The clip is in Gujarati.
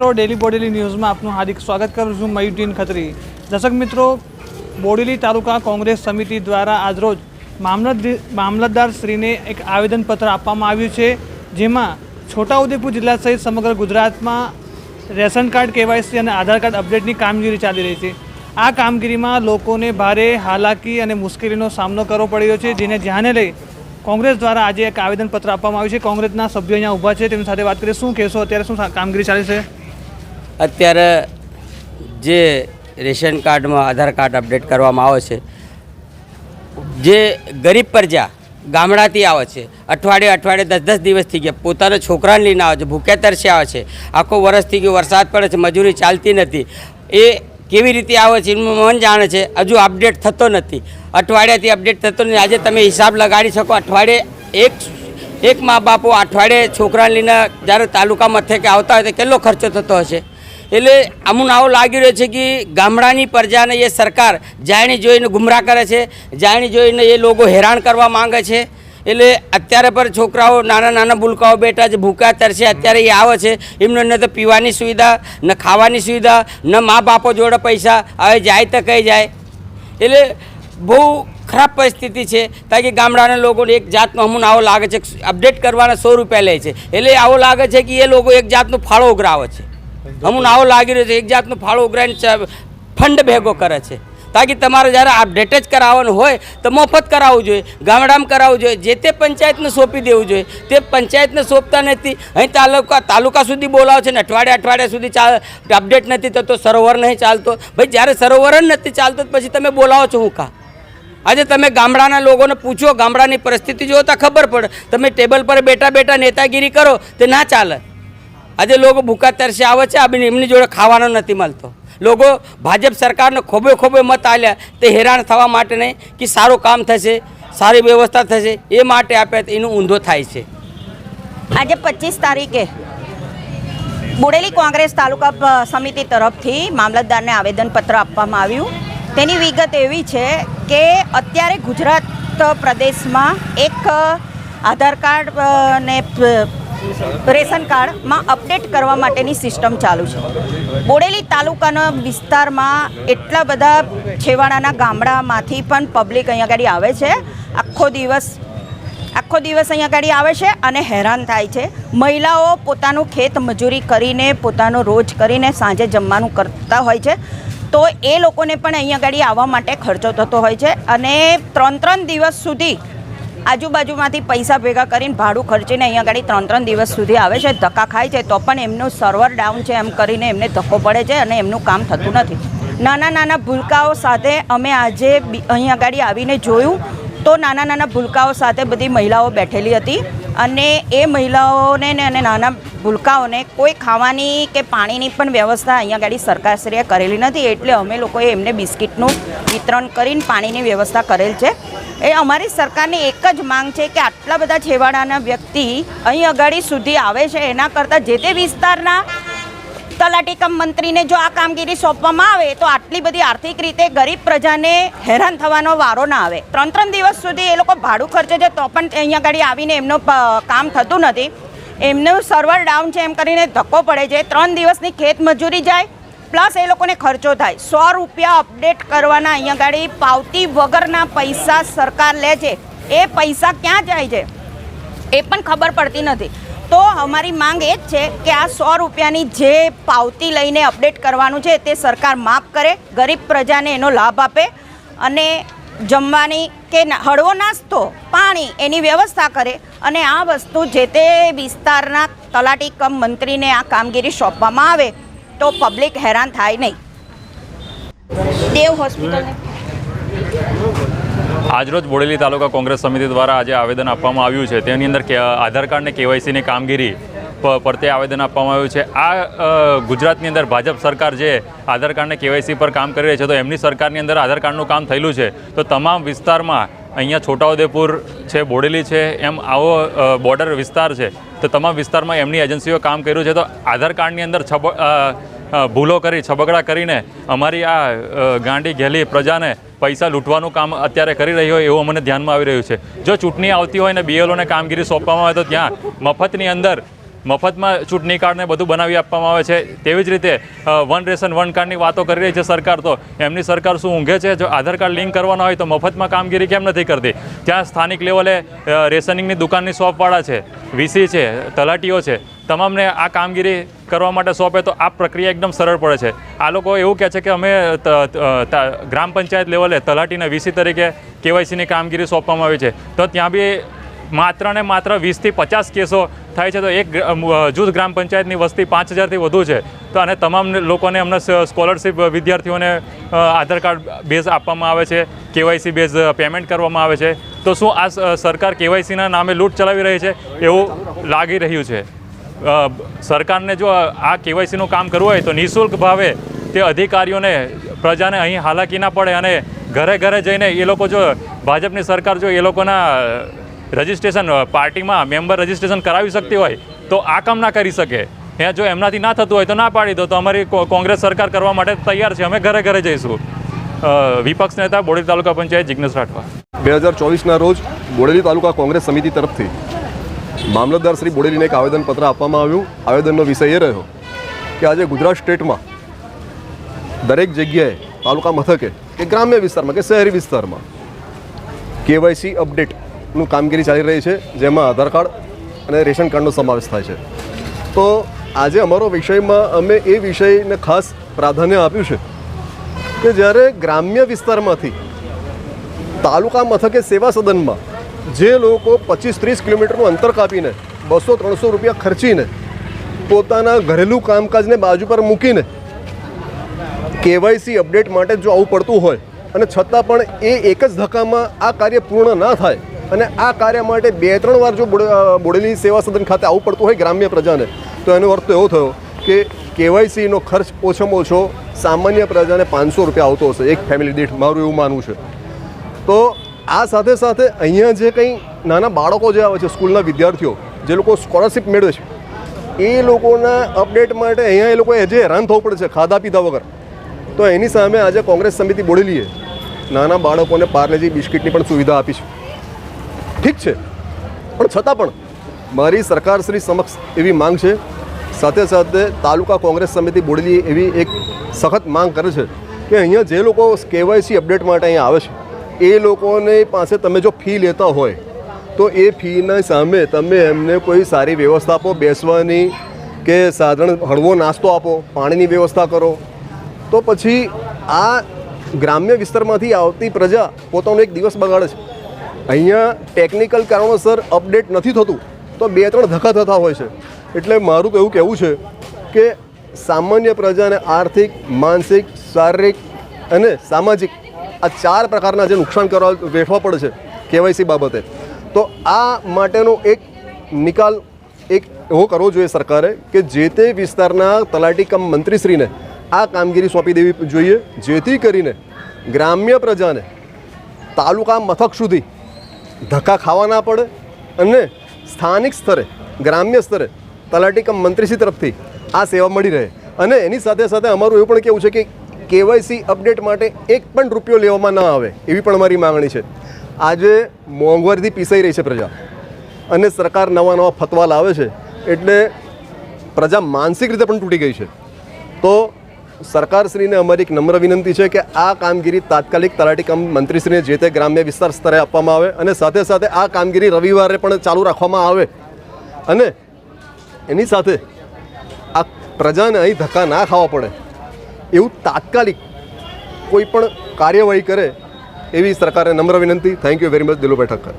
મિત્રો ડેલી બોડેલી ન્યૂઝમાં આપનું હાર્દિક સ્વાગત કરું છું મયુદ્દીન ખત્રી. દર્શક મિત્રો, બોડેલી તાલુકા કોંગ્રેસ સમિતિ દ્વારા આજરોજ મામલત મામલતદાર શ્રીને એક આવેદનપત્ર આપવામાં આવ્યું છે, જેમાં છોટાઉદેપુર જિલ્લા સહિત સમગ્ર ગુજરાતમાં રેશન કાર્ડ, કેવાયસી અને આધાર કાર્ડ અપડેટની કામગીરી ચાલી રહી છે. આ કામગીરીમાં લોકોને ભારે હાલાકી અને મુશ્કેલીનો સામનો કરવો પડી રહ્યો છે, જેને ધ્યાને લઈ કોંગ્રેસ દ્વારા આજે એક આવેદનપત્ર આપવામાં આવ્યું છે. કોંગ્રેસના સભ્યો અહીંયા ઊભા છે, તેમની સાથે વાત કરીએ. શું કહેશો? અત્યારે શું કામગીરી ચાલે છે? અત્યારે જે રેશન કાર્ડમાં આધાર કાર્ડ અપડેટ કરવામાં આવે છે, જે ગરીબ પ્રજા ગામડાથી આવે છે, અઠવાડિયે અઠવાડિયે દસ દસ દિવસ થઈ ગયા, પોતાના છોકરાને લઈને આવે છે ભૂખ્યા તરસે આવે છે, આખો વરસ થઈ ગયો, વરસાદ પડે છે, મજૂરી ચાલતી નથી. એ કેવી રીતે આવે છે, એનું મન જાણે છે, હજુ અપડેટ થતો નથી. અઠવાડિયાથી અપડેટ થતો નથી. આજે તમે હિસાબ લગાડી શકો, અઠવાડિયે એક એક મા બાપો અઠવાડિયે છોકરાને લઈને જ્યારે તાલુકા મથકે આવતા હોય તો કેટલો ખર્ચો થતો હશે? એટલે અમુન આવું લાગી રહ્યું છે કે ગામડાની પ્રજાને એ સરકાર જાણી જોઈને ગુમરાહ કરે છે, જાણી જોઈને એ લોકો હેરાન કરવા માંગે છે. એટલે અત્યારે પર છોકરાઓ, નાના નાના ભૂલકાઓ બેઠા છે, ભૂખ્યા તરસે અત્યારે એ આવે છે. એમને ન તો પીવાની સુવિધા, ન ખાવાની સુવિધા, ન મા બાપો જોડે પૈસા, હવે જાય તો કઈ જાય. એટલે બહુ ખરાબ પરિસ્થિતિ છે. કારણ કે ગામડાના લોકોને એક જાતનો અમુન આવો લાગે છે, અપડેટ કરવાના સો રૂપિયા લે છે. એટલે આવો લાગે છે કે એ લોકો એક જાતનો ફાળો ઉઘરાવે છે. અમુન આવો લાગી રહ્યો છે. એક જાતનો ફાળો ઉઘરાઈને ફંડ ભેગો કરે છે. તાકી તમારે જ્યારે અપડેટ જ કરાવવાનું હોય, તો મફત કરાવવું જોઈએ, ગામડામાં કરાવવું જોઈએ, જે તે પંચાયતને સોંપી દેવું જોઈએ. તે પંચાયતને સોંપતા નથી. અહીં તાલુકા તાલુકા સુધી બોલાવે છે ને અઠવાડિયા અઠવાડિયા સુધી ચાલ અપડેટ નથી થતો, સરોવર નહીં ચાલતો. ભાઈ, જ્યારે સરોવર જ નથી ચાલતો પછી તમે બોલાવો છો હું કા? આજે તમે ગામડાના લોકોને પૂછો, ગામડાની પરિસ્થિતિ તો ખબર પડે. તમે ટેબલ પર બેઠા બેઠા નેતાગીરી કરો, તો ના ચાલે. આજે લોકો ભૂખા તરસે આવે છે, આ એમની જોડે ખાવાનો નથી મળતો. લોકો ભાજપ સરકારને ખોબે ખોબે મત આલ્યા, તે હેરાન થવા માટે નહીં કે સારું કામ થશે, સારી વ્યવસ્થા થશે, એ માટે આપ્યા એનું ઊંધો થાય છે. આજે પચીસ તારીખે બોડેલી કોંગ્રેસ તાલુકા સમિતિ તરફથી મામલતદારને આવેદનપત્ર આપવામાં આવ્યું. તેની વિગત એવી છે કે અત્યારે ગુજરાત પ્રદેશમાં એક આધાર કાર્ડ ને રેશન કાર્ડમાં અપડેટ કરવા માટેની સિસ્ટમ ચાલુ છે. બોડેલી તાલુકાના વિસ્તારમાં એટલા બધા છેવાડાના ગામડામાંથી પણ પબ્લિક અહીંયા આગળ આવે છે. આખો દિવસ આખો દિવસ અહીંયા આગળ આવે છે અને હેરાન થાય છે. મહિલાઓ પોતાનું ખેત મજૂરી કરીને, પોતાનો રોજ કરીને સાંજે જમવાનું કરતા હોય છે. તો એ લોકોને પણ અહીંયા આગળ આવવા માટે ખર્ચો થતો હોય છે અને ત્રણ ત્રણ દિવસ સુધી આજુબાજુમાંથી પૈસા ભેગા કરીને ભાડું ખર્ચીને અહીંયા ગાડી ત્રણ ત્રણ દિવસ સુધી આવે છે, ધક્કા ખાય છે, તો પણ એમનું સર્વર ડાઉન છે એમ કરીને એમને ધક્કો પડે છે અને એમનું કામ થતું નથી. નાના નાના ભૂલકાઓ સાથે અમે આજે અહીંયા ગાડી આવીને જોયું, તો નાના નાના ભૂલકાઓ સાથે બધી મહિલાઓ બેઠેલી હતી. અને એ મહિલાઓને અને નાના ભૂલકાઓને કોઈ ખાવાની કે પાણીની પણ વ્યવસ્થા અહીંયા ગાડી સરકારશ્રીએ કરેલી નથી. એટલે અમે લોકોએ એમને બિસ્કિટનું વિતરણ કરીને પાણીની વ્યવસ્થા કરેલ છે. એ અમારી સરકારની એક જ માંગ છે કે આટલા બધા છેવાડાના વ્યક્તિ અહીં અગાડી સુધી આવે છે. એના કરતાં જે તે વિસ્તારના તલાટી કમ મંત્રીને જો આ કામગીરી સોંપવામાં આવે, તો આટલી બધી આર્થિક રીતે ગરીબ પ્રજાને હેરાન થવાનો વારો ના આવે. ત્રણ ત્રણ દિવસ સુધી એ લોકો ભાડું ખર્ચે છે, તો પણ અહીંયા આગળ આવીને એમનું કામ થતું નથી. એમનું સર્વર ડાઉન છે એમ કરીને ધક્કો પડે છે. ત્રણ દિવસની ખેત મજૂરી જાય, પ્લસ એ લોકોને ખર્ચો થાય. સો રૂપિયા અપડેટ કરવાના અહીંયા આગળ પાવતી વગરના પૈસા સરકાર લે છે. એ પૈસા ક્યાં જાય છે? એ પણ ખબર પડતી નથી. તો અમારી માંગ એ જ છે કે આ સો રૂપિયાની જે પાવતી લઈને અપડેટ કરવાનું છે તે સરકાર માફ કરે, ગરીબ પ્રજાને એનો લાભ આપે અને જમવાની કે હળવો નાસ્તો, પાણી એની વ્યવસ્થા કરે અને આ વસ્તુ જે તે વિસ્તારના તલાટી કમ મંત્રીને આ કામગીરી સોંપવામાં આવે તો પબ્લિક હેરાન થાય નહીં. દેવ હોસ્પિટલ આજરોજ બોડેલી તાલુકા કોંગ્રેસ સમિતિ દ્વારા આજે આવેદન આપવામાં આવ્યું છે. તેની અંદર આધાર કાર્ડ અને કેવાયસીની કામગીરી પરતે આવેદન આપવામાં આવ્યું છે. આ ગુજરાતની અંદર ભાજપ સરકાર જે આધાર કાર્ડને કેવાયસી પર કામ કરી રહી છે, તો એમની સરકારની અંદર આધાર કાર્ડનું કામ થયેલું છે. તો તમામ વિસ્તારમાં અહીંયા છોટાઉદેપુર છે, બોડેલી છે, એમ આવો બોર્ડર વિસ્તાર છે, તો તમામ વિસ્તારમાં એમની એજન્સીઓ કામ કર્યું છે. તો આધાર કાર્ડની અંદર છબ ભૂલો કરી, છબગડા કરીને અમારી આ ગાંડી ઘેલી પ્રજાને પૈસા લૂંટવાનું કામ અત્યારે કરી રહી હોય એવું અમને ધ્યાનમાં આવી રહ્યું છે. જો ચૂંટણી આવતી હોય ને બીએલઓને કામગીરી સોંપવામાં આવે તો ત્યાં મફતની અંદર મફતમાં ચૂંટણી કાર્ડને બધું બનાવી આપવામાં આવે છે. તેવી જ રીતે વન રેશન, વન કાર્ડની વાતો કરી રહી છે સરકાર. તો એમની સરકાર શું ઊંઘે છે? જો આધાર કાર્ડ લિંક કરવાના હોય તો મફતમાં કામગીરી કેમ નથી કરતી? ત્યાં સ્થાનિક લેવલે રેશનિંગની દુકાનની શોપવાળા છે, વીસી છે, તલાટીઓ છે. તમામને આ કામગીરી કરવા માટે સોંપે તો આ પ્રક્રિયા એકદમ સરળ પડે છે. આ લોકો એવું કહે છે કે અમે ગ્રામ પંચાયત લેવલે તલાટીને વીસી તરીકે કેવાયસીની કામગીરી સોંપવામાં આવી છે. તો ત્યાં બી માત્ર ને માત્ર વીસથી પચાસ કેસો થાય છે. તો એક જૂથ ગ્રામ પંચાયતની વસ્તી પાંચ હજારથી વધુ છે. તો અને તમામ લોકોને અમને સ્કોલરશિપ વિદ્યાર્થીઓને આધાર કાર્ડ બેઝ આપવામાં આવે છે. કેવાયસી બેઝ પેમેન્ટ કરવામાં આવે છે. તો શું આ સરકાર કેવાયસીના નામે લૂંટ ચલાવી રહી છે? એવું લાગી રહ્યું છે. સરકારને જો આ કેવાયસીનું કામ કરવું હોય તો નિઃશુલ્ક ભાવે તે અધિકારીઓને, પ્રજાને અહીં હાલાકી ના પડે અને ઘરે ઘરે જઈને એ લોકો જો ભાજપની સરકાર જો એ લોકોના રજિસ્ટ્રેશન, પાર્ટીમાં મેમ્બર રજિસ્ટ્રેશન કરાવી શકતી હોય તો આ કામ ના કરી શકે. હે જો એમનાથી ના થતું હોય તો ના પાડી દો. તો અમારી કોંગ્રેસ સરકાર કરવા માટે તૈયાર છે. અમે ઘરે ઘરે જઈશું. વિપક્ષ નેતા બોડી તાલુકા પંચાયત જિજ્ઞેશ રાઠવા. બે હજાર ચોવીસના રોજ બોડેલી તાલુકા કોંગ્રેસ સમિતિ તરફથી મામલતદાર શ્રી બોડેલીને એક આવેદનપત્ર આપવામાં આવ્યું. આવેદનનો વિષય એ રહ્યો કે આજે ગુજરાત સ્ટેટમાં દરેક જગ્યાએ તાલુકા મથકે કે ગ્રામ્ય વિસ્તારમાં કે શહેરી વિસ્તારમાં કેવાયસી અપડેટનું કામગીરી ચાલી રહી છે, જેમાં આધાર કાર્ડ અને રેશન કાર્ડનો સમાવેશ થાય છે. તો આજે અમારો વિષયમાં અમે એ વિષયને ખાસ પ્રાધાન્ય આપ્યું છે કે જ્યારે ગ્રામ્ય વિસ્તારમાંથી તાલુકા મથકે સેવા સદનમાં જે લોકો પચીસ ત્રીસ કિલોમીટરનું અંતર કાપીને બસો ત્રણસો રૂપિયા ખર્ચીને, પોતાના ઘરેલું કામકાજને બાજુ પર મૂકીને કેવાયસી અપડેટ માટે જો આવું પડતું હોય, અને છતાં પણ એ એક જ ધક્કામાં આ કાર્ય પૂર્ણ ના થાય, અને આ કાર્ય માટે બે ત્રણ વાર જો બોડે- બોડેલી સેવા સદન ખાતે આવું પડતું હોય ગ્રામ્ય પ્રજાને, તો એનો અર્થ એવો થયો કે કેવાયસીનો ખર્ચ ઓછામાં ઓછો સામાન્ય પ્રજાને પાંચસો રૂપિયા આવતો હશે, એક ફેમિલી દીઠ. મારું એવું માનવું છે. તો આ સાથે સાથે અહીંયા જે કંઈ નાના બાળકો જે આવે છે સ્કૂલના વિદ્યાર્થીઓ, જે લોકો સ્કોલરશિપ મેળવે છે, એ લોકોના અપડેટ માટે અહીંયા એ લોકોએ જે હેરાન થવું પડે છે ખાધા પીધા વગર. તો એની સામે આજે કોંગ્રેસ સમિતિ બોડેલીએ નાના બાળકોને પાર્લેજી બિસ્કિટની પણ સુવિધા આપી છે. ઠીક છે, પણ છતાં પણ મારી સરકારશ્રી સમક્ષ એવી માંગ છે, સાથે સાથે તાલુકા કોંગ્રેસ સમિતિ બોડેલી એવી એક સખત માંગ કરે છે કે અહીંયા જે લોકો કેવાયસી અપડેટ માટે અહીંયા આવે છે એ લોકોને પાસે તમે જો ફી લેતા હોય, તો એ ફીના સામે તમે એમને કોઈ સારી વ્યવસ્થા આપો, બેસવાની કે સાધારણ હળવો નાસ્તો આપો, પાણીની વ્યવસ્થા કરો. તો પછી આ ગ્રામ્ય વિસ્તારમાંથી આવતી પ્રજા પોતાનો એક દિવસ બગાડે છે. અહીંયા ટેકનિકલ કારણોસર અપડેટ નથી થતું, તો બે ત્રણ ધક્કા થતા હોય છે. એટલે મારું તો એવું કહેવું છે કે સામાન્ય પ્રજાને આર્થિક, માનસિક, શારીરિક અને સામાજિક આ ચાર પ્રકારના જે નુકસાન કરવા વેઠવા પડે છે કેવાયસી બાબતે. તો આ માટેનો એક નિકાલ એક એવો કરવો જોઈએ સરકારે કે જે તે વિસ્તારના તલાટી કમ મંત્રીશ્રીને આ કામગીરી સોંપી દેવી જોઈએ, જેથી કરીને ગ્રામ્ય પ્રજાને તાલુકા મથક સુધી ધક્કા ખાવા ના પડે અને સ્થાનિક સ્તરે, ગ્રામ્ય સ્તરે તલાટી કમ મંત્રીશ્રી તરફથી આ સેવા મળી રહે. અને એની સાથે સાથે અમારું એવું પણ કેવું છે કે કેવાયસી અપડેટ માટે એક પણ રૂપિયો લેવામાં ન આવે એવી પણ અમારી માંગણી છે. આજે મોંઘવારીથી પીસાઈ રહી છે પ્રજા. અને સરકાર નવા નવા ફતવા લાવે છે એટલે પ્રજા માનસિક રીતે પણ તૂટી ગઈ છે. તો સરકારશ્રીને અમારી એક નમ્ર વિનંતી છે કે આ કામગીરી તાત્કાલિક તલાટી કમ મંત્રીશ્રીને જે તે ગ્રામ્ય વિસ્તાર સ્તરે આપવામાં આવે અને સાથે સાથે આ કામગીરી રવિવારે પણ ચાલુ રાખવામાં આવે. અને એની સાથે આ પ્રજાને અહીં ધક્કા ના ખાવા પડે. એવું તાત્કાલિક કોઈ પણ કાર્યવાહી કરે એવી સરકારે નમ્ર વિનંતી. Thank you very much Dilubhai Thakkar.